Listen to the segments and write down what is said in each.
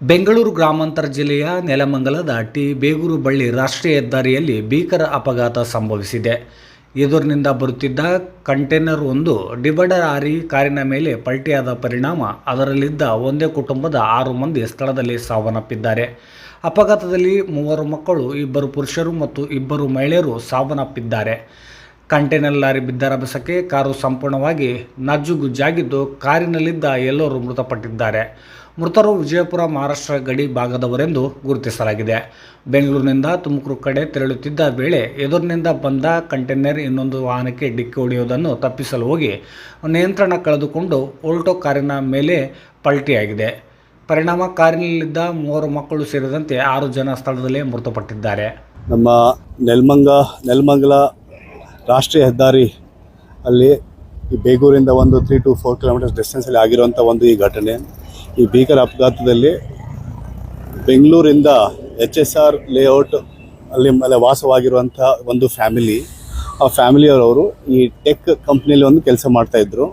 ಬೆಂಗಳೂರು ಗ್ರಾಮಾಂತರ ಜಿಲ್ಲೆಯ ನೆಲಮಂಗಲದ ಟಿ ಬೇಗೂರು ಬಳ್ಳಿ ರಾಷ್ಟ್ರೀಯ ಹೆದ್ದಾರಿಯಲ್ಲಿ ಭೀಕರ ಅಪಘಾತ ಸಂಭವಿಸಿದೆ. ಎದುರಿನಿಂದ ಬರುತ್ತಿದ್ದ ಕಂಟೈನರ್ ಒಂದು ಡಿವೈಡರ್ ಹಾರಿ ಕಾರಿನ ಮೇಲೆ ಪಲ್ಟಿಯಾದ ಪರಿಣಾಮ, ಅದರಲ್ಲಿದ್ದ ಒಂದೇ ಕುಟುಂಬದ ಆರು ಮಂದಿ ಸ್ಥಳದಲ್ಲಿ ಸಾವನ್ನಪ್ಪಿದ್ದಾರೆ. ಅಪಘಾತದಲ್ಲಿ ಮೂವರು ಮಕ್ಕಳು, ಇಬ್ಬರು ಪುರುಷರು ಮತ್ತು ಇಬ್ಬರು ಮಹಿಳೆಯರು ಸಾವನ್ನಪ್ಪಿದ್ದಾರೆ. ಕಂಟೈನರ್ ಲಾರಿ ಬಿದ್ದ ರಭಸಕ್ಕೆ ಕಾರು ಸಂಪೂರ್ಣವಾಗಿ ನಜ್ಜುಗುಜ್ಜಾಗಿದ್ದು ಕಾರಿನಲ್ಲಿದ್ದ ಎಲ್ಲರೂ ಮೃತಪಟ್ಟಿದ್ದಾರೆ. ಮೃತರು ವಿಜಯಪುರ ಮಹಾರಾಷ್ಟ್ರ ಗಡಿ ಭಾಗದವರೆಂದು ಗುರುತಿಸಲಾಗಿದೆ. ಬೆಂಗಳೂರಿನಿಂದ ತುಮಕೂರು ಕಡೆ ತೆರಳುತ್ತಿದ್ದ ವೇಳೆ ಎದುರಿನಿಂದ ಬಂದ ಕಂಟೈನರ್ ಇನ್ನೊಂದು ವಾಹನಕ್ಕೆ ಡಿಕ್ಕಿ ಹೊಡೆಯುವುದನ್ನು ತಪ್ಪಿಸಲು ಹೋಗಿ ನಿಯಂತ್ರಣ ಕಳೆದುಕೊಂಡು ಓಲ್ಟೋ ಕಾರಿನ ಮೇಲೆ ಪಲ್ಟಿಯಾಗಿದೆ. ಪರಿಣಾಮ ಕಾರಿನಲ್ಲಿದ್ದ ಮೂವರು ಮಕ್ಕಳು ಸೇರಿದಂತೆ ಆರು ಜನ ಸ್ಥಳದಲ್ಲೇ ಮೃತಪಟ್ಟಿದ್ದಾರೆ. ನಮ್ಮ ನೆಲ್ಮಂಗ, ನೆಲಮಂಗಲ ರಾಷ್ಟ್ರೀಯ ಹೆದ್ದಾರಿ ಅಲ್ಲಿ ಈ ಬೇಗೂರಿಂದ ಒಂದು ತ್ರೀ ಟು ಫೋರ್ ಕಿಲೋಮೀಟರ್ಸ್ ಡಿಸ್ಟೆನ್ಸಲ್ಲಿ ಆಗಿರುವಂಥ ಒಂದು ಈ ಘಟನೆ. ಈ ಭೀಕರ ಅಪಘಾತದಲ್ಲಿ ಬೆಂಗಳೂರಿಂದ ಎಚ್ ಎಸ್ ಆರ್ ಲೇಔಟ್ ಅಲ್ಲಿ ಮೇಲೆ ವಾಸವಾಗಿರುವಂಥ ಒಂದು ಫ್ಯಾಮಿಲಿ ಆ ಫ್ಯಾಮಿಲಿಯವರವರು ಈ ಟೆಕ್ ಕಂಪ್ನಿಯಲ್ಲಿ ಒಂದು ಕೆಲಸ ಮಾಡ್ತಾಯಿದ್ರು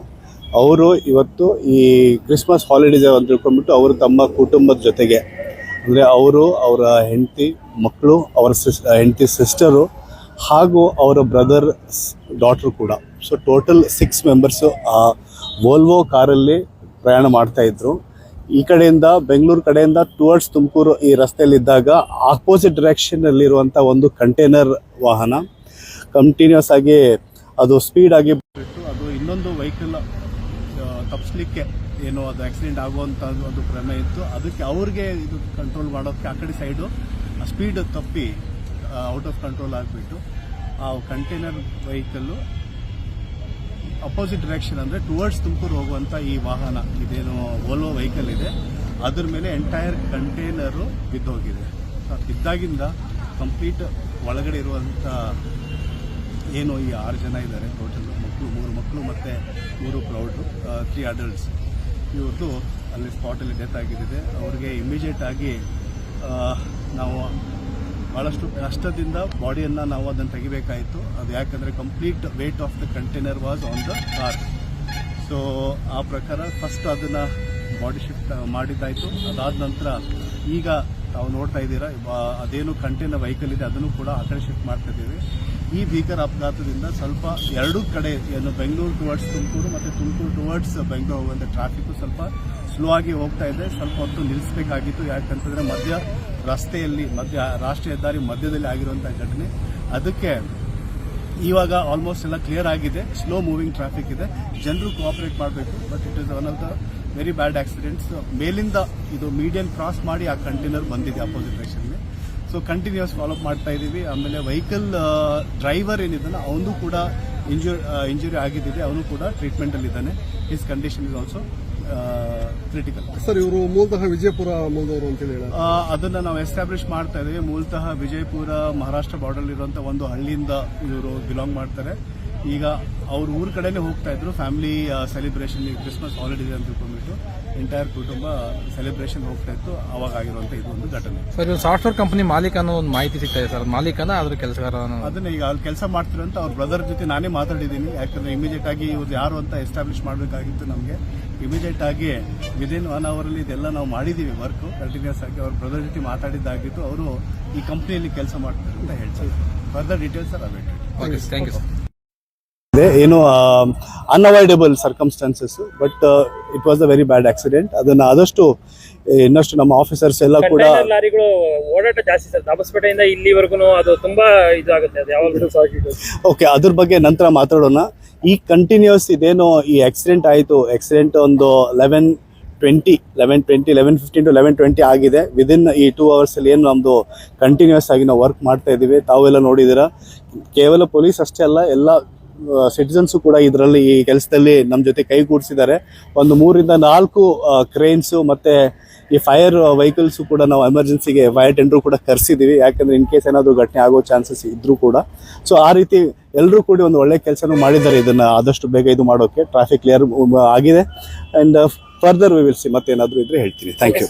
ಅವರು ಇವತ್ತು ಈ ಕ್ರಿಸ್ಮಸ್ ಹಾಲಿಡೇಸ್ ಅಂತ ತಿಳ್ಕೊಂಡ್ಬಿಟ್ಟು ಅವರು ತಮ್ಮ ಕುಟುಂಬದ ಜೊತೆಗೆ, ಅಂದರೆ ಅವರು ಅವರ ಹೆಂಡತಿ ಮಕ್ಕಳು, ಅವರ ಸಿಸ್ ಹೆಂಡತಿ ಸಿಸ್ಟರು ಹಾಗೂ ಅವರ ಬ್ರದರ್ ಡಾಟ್ರು ಕೂಡ. ಸೊ ಟೋಟಲ್ ಸಿಕ್ಸ್ ಮೆಂಬರ್ಸು ಆ ವೋಲ್ವೋ ಕಾರಲ್ಲಿ ಪ್ರಯಾಣ ಮಾಡ್ತಾ ಇದ್ರು. ಈ ಕಡೆಯಿಂದ ಬೆಂಗಳೂರು ಕಡೆಯಿಂದ ಟುವರ್ಡ್ಸ್ ತುಮಕೂರು ಈ ರಸ್ತೆಯಲ್ಲಿದ್ದಾಗ ಆಪೋಸಿಟ್ ಡೈರೆಕ್ಷನ್ನಲ್ಲಿರುವಂಥ ಒಂದು ಕಂಟೈನರ್ ವಾಹನ. ಕಂಟಿನ್ಯೂಸ್ ಆಗಿ ಅದು ಸ್ಪೀಡ್ ಆಗಿ ಬಿಟ್ಟು ಅದು ಇನ್ನೊಂದು ವೆಹಿಕಲ್ ತಪ್ಪಿಸ್ಲಿಕ್ಕೆ ಏನು ಅದು ಆಕ್ಸಿಡೆಂಟ್ ಆಗುವಂಥ ಒಂದು ಕ್ರಮ ಇತ್ತು. ಅದಕ್ಕೆ ಅವ್ರಿಗೆ ಇದು ಕಂಟ್ರೋಲ್ ಮಾಡೋದಕ್ಕೆ ಆ ಕಡೆ ಸೈಡು ಸ್ಪೀಡ್ ತಪ್ಪಿ ಔಟ್ ಆಫ್ ಕಂಟ್ರೋಲ್ ಆಗಿಬಿಟ್ಟು ಆ ಕಂಟೈನರ್ ವೆಹಿಕಲ್ಲು ಅಪೋಸಿಟ್ ಡೈರೆಕ್ಷನ್ ಅಂದರೆ ಟುವರ್ಡ್ಸ್ ತುಮಕೂರು ಹೋಗುವಂಥ ಈ ವಾಹನ, ಇದೇನು ಓಲೋ ವೆಹಿಕಲ್ ಇದೆ. ಅದ್ರ ಮೇಲೆ ಎಂಟೈರ್ ಕಂಟೈನರು ಬಿದ್ದೋಗಿದೆ. ಬಿದ್ದಾಗಿಂದ ಕಂಪ್ಲೀಟ್ ಒಳಗಡೆ ಇರುವಂಥ ಏನು ಈ ಆರು ಜನ ಇದ್ದಾರೆ ಟೋಟಲ್ ಮಕ್ಕಳು ಮೂರು ಮಕ್ಕಳು ಮತ್ತು ಮೂರು ಪ್ರೌಡ್ರು ತ್ರೀ ಅಡಲ್ಟ್ಸ್ ಇವ್ರದ್ದು ಅಲ್ಲಿ ಸ್ಪಾಟಲ್ಲಿ ಡೆತ್ ಆಗಿದ್ದಿದೆ. ಅವ್ರಿಗೆ ಇಮಿಡಿಯೇಟ್ ಆಗಿ ನಾವು ಭಾಳಷ್ಟು ಕಷ್ಟದಿಂದ ಬಾಡಿಯನ್ನು ನಾವು ಅದನ್ನು ತೆಗಿಬೇಕಾಯಿತು. ಅದು ಯಾಕಂದರೆ complete weight of the container was on the car so ಆ ಪ್ರಕಾರ ಫಸ್ಟ್ ಅದನ್ನು ಬಾಡಿ ಶಿಫ್ಟ್ ಮಾಡಿದ್ದಾಯಿತು. ಅದಾದ ನಂತರ ಈಗ ತಾವು ನೋಡ್ತಾ ಇದ್ದೀರಾ ಅದೇನು ಕಂಟೈನರ್ ವೆಹಿಕಲ್ ಇದೆ, ಅದನ್ನು ಕೂಡ ಆ ಕಡೆ ಶಿಫ್ಟ್ ಮಾಡ್ತಾ ಇದ್ದೀವಿ. ಈ ಭೀಕರ ಅಪಘಾತದಿಂದ ಸ್ವಲ್ಪ ಎರಡೂ ಕಡೆ, ಏನು ಬೆಂಗಳೂರು ಟುವರ್ಡ್ಸ್ ತುಮಕೂರು ಮತ್ತು ತುಮಕೂರು ಟುವರ್ಡ್ಸ್ ಬೆಂಗಳೂರು ಹೋಗುವಂಥ ಟ್ರಾಫಿಕ್ಕು ಸ್ವಲ್ಪ ಸ್ಲೋ ಆಗಿ ಹೋಗ್ತಾ ಇದೆ. ಸ್ವಲ್ಪ ಹೊತ್ತು ನಿಲ್ಲಿಸಬೇಕಾಗಿತ್ತು. ಯಾಕಂತಂದರೆ ಮಧ್ಯ ರಸ್ತೆಯಲ್ಲಿ, ಮಧ್ಯ, ರಾಷ್ಟ್ರೀಯ ಹೆದ್ದಾರಿ ಮಧ್ಯದಲ್ಲಿ ಆಗಿರುವಂಥ ಘಟನೆ. ಅದಕ್ಕೆ ಇವಾಗ ಆಲ್ಮೋಸ್ಟ್ ಎಲ್ಲ ಕ್ಲಿಯರ್ ಆಗಿದೆ. ಸ್ಲೋ ಮೂವಿಂಗ್ ಟ್ರಾಫಿಕ್ ಇದೆ. ಜನರು ಕೋಆಪರೇಟ್ ಮಾಡಬೇಕು but it is one of the very bad accidents ಮೇಲಿಂದ ಇದು ಮೀಡಿಯನ್ ಕ್ರಾಸ್ ಮಾಡಿ ಆ ಕಂಟೈನರ್ ಬಂದಿದೆ ಅಪೋಸಿಟ್ ಡೈರೆಕ್ಷನ್ಗೆ ಸೊ ಕಂಟಿನ್ಯೂಸ್ ಫಾಲೋಅಪ್ ಮಾಡ್ತಾ ಇದ್ದೀವಿ ಆಮೇಲೆ ವೆಹಿಕಲ್ ಡ್ರೈವರ್ ಏನಿದ್ದಾನೆ ಅವನು ಕೂಡ ಇಂಜುರ್ ಇಂಜುರಿ ಆಗಿದ್ದಿದೆ ಅವನು ಕೂಡ ಟ್ರೀಟ್ಮೆಂಟಲ್ಲಿದ್ದಾನೆ his condition is also critical sir ಇವರು ಮೂಲತಃ ವಿಜಯಪುರ ಮೂಲದವರು ಅಂತ ಹೇಳಿ ಅದನ್ನ ನಾವು ಎಸ್ಟಾಬ್ಲಿಷ್ ಮಾಡ್ತಾ ಇದ್ದೀವಿ ಮೂಲತಃ ವಿಜಯಪುರ ಮಹಾರಾಷ್ಟ್ರ ಬಾರ್ಡರ್ ಇರುವಂತಹ ಒಂದು ಹಳ್ಳಿಯಿಂದ ಇವರು ಬಿಲಾಂಗ್ ಮಾಡ್ತಾರೆ. ಈಗ ಅವ್ರ ಊರ ಕಡೆನೆ ಹೋಗ್ತಾ ಇದ್ರು. ಫ್ಯಾಮಿಲಿ ಸೆಲೆಬ್ರೇಷನ್ ಕ್ರಿಸ್ಮಸ್ ಹಾಲಿಡೇ ಅಂತ ತಿಳ್ಕೊಂಡ್ಬಿಟ್ಟು ಎಂಟೈರ್ ಕುಟುಂಬ ಸೆಲೆಬ್ರೇಷನ್ ಹೋಗ್ತಾ ಇತ್ತು. ಅವಾಗ ಆಗಿರುವಂತ ಇದು ಒಂದು ಘಟನೆ. ಸರ್ ಸಾಫ್ಟ್ವೇರ್ ಕಂಪನಿ ಮಾಲೀಕ ಅನ್ನೋ ಒಂದು ಮಾಹಿತಿ ಸಿಗ್ತಾ ಇದೆ ಸರ್ ಮಾಲೀಕನ ಅದ್ರ ಕೆಲಸಗಾರ ಅದನ್ನ ಈಗ ಅಲ್ಲಿ ಕೆಲಸ ಮಾಡ್ತಿರಂತ ಅವ್ರ ಬ್ರದರ್ ಜೊತೆ ನಾನೇ ಮಾತಾಡಿದ್ದೀನಿ. ಯಾಕಂದ್ರೆ ಇಮಿಡಿಯೇಟ್ ಆಗಿ ಇವ್ರು ಯಾರು ಅಂತ ಎಸ್ಟಾಬ್ಲಿಷ್ ಮಾಡಬೇಕಾಗಿತ್ತು ನಮಗೆ. ಇಮಿಡಿಯೇಟ್ ಆಗಿ ವಿದಿನ್ ಒನ್ ಅವರ್ ಅಲ್ಲಿ ಇದೆಲ್ಲ ನಾವು ಮಾಡಿದೀವಿ ವರ್ಕ್ ಕಂಟಿನ್ಯೂಸ್ ಆಗಿ ಅವ್ರ ಬ್ರದರ್ ಜೊತೆ ಮಾತಾಡಿದ್ದಾಗಿತ್ತು ಅವರು ಈ ಕಂಪ್ನಿಯಲ್ಲಿ ಕೆಲಸ ಮಾಡ್ತಾರೆ ಅಂತ ಹೇಳ್ತಾರೆ. Further details are awaited okay thank you sir ಏನು unavoidable circumstances but it was a very bad accident ಅದನ್ನ ಆದಷ್ಟು ಇನ್ನಷ್ಟು ನಮ್ಮ ಆಫೀಸರ್ಸ್ ಎಲ್ಲ ಕೂಡ ಲಾರಿಗಳು ಓಡಾಟ ಜಾಸ್ತಿ ಸರ್. ಇಲ್ಲಿವರೆಗೂ ಅದು ತುಂಬಾ ಇದಾಗುತ್ತೆ. ಅದು ಓಕೆ ಅದ್ರ ಬಗ್ಗೆ ನಂತರ ಮಾತಾಡೋಣ. ಈ ಕಂಟಿನ್ಯೂಸ್ ಇದೇನು ಈ ಆಕ್ಸಿಡೆಂಟ್ ಆಯಿತು. ಆಕ್ಸಿಡೆಂಟ್ ಒಂದು eleven twenty eleven twenty eleven fifteen to eleven twenty ಆಗಿದೆ. ವಿದಿನ್ ಈ ಟೂ ಅವರ್ಸಲ್ಲಿ ಏನು ನಮ್ಮದು ಕಂಟಿನ್ಯೂಸ್ ಆಗಿ ನಾವು ವರ್ಕ್ ಮಾಡ್ತಾ ಇದ್ದೀವಿ ತಾವೆಲ್ಲ ನೋಡಿದ್ದೀರಾ? ಕೇವಲ ಪೊಲೀಸ್ ಅಷ್ಟೇ ಅಲ್ಲ ಎಲ್ಲ ಸಿಟಿಸನ್ಸು ಕೂಡ ಇದರಲ್ಲಿ ಈ ಕೆಲಸದಲ್ಲಿ ನಮ್ಮ ಜೊತೆ ಕೈಗೂಡಿಸಿದ್ದಾರೆ ಒಂದು ಮೂರಿಂದ ನಾಲ್ಕು ಕ್ರೇನ್ಸು ಮತ್ತು ಈ ಫೈರ್ ವೆಹಿಕಲ್ಸು ಕೂಡ ನಾವು ಎಮರ್ಜೆನ್ಸಿಗೆ ಫೈರ್ ಟೆಂಡರ್ ಕೂಡ ಕರೆಸಿದ್ದೀವಿ ಯಾಕಂದರೆ ಇನ್ ಕೇಸ್ ಏನಾದರೂ ಘಟನೆ ಆಗೋ ಚಾನ್ಸಸ್ ಇದ್ರೂ ಕೂಡ. ಸೊ ಆ ರೀತಿ ಎಲ್ಲರೂ ಕೂಡ ಒಂದು ಒಳ್ಳೆ ಕೆಲಸನೂ ಮಾಡಿದ್ದಾರೆ. ಇದನ್ನು ಆದಷ್ಟು ಬೇಗ ಇದು ಮಾಡೋಕ್ಕೆ ಟ್ರಾಫಿಕ್ ಕ್ಲಿಯರ್ ಆಗಿದೆ. And further we will see ಮತ್ತೇನಾದರೂ ಇದ್ರೆ ಹೇಳ್ತೀನಿ. Thank you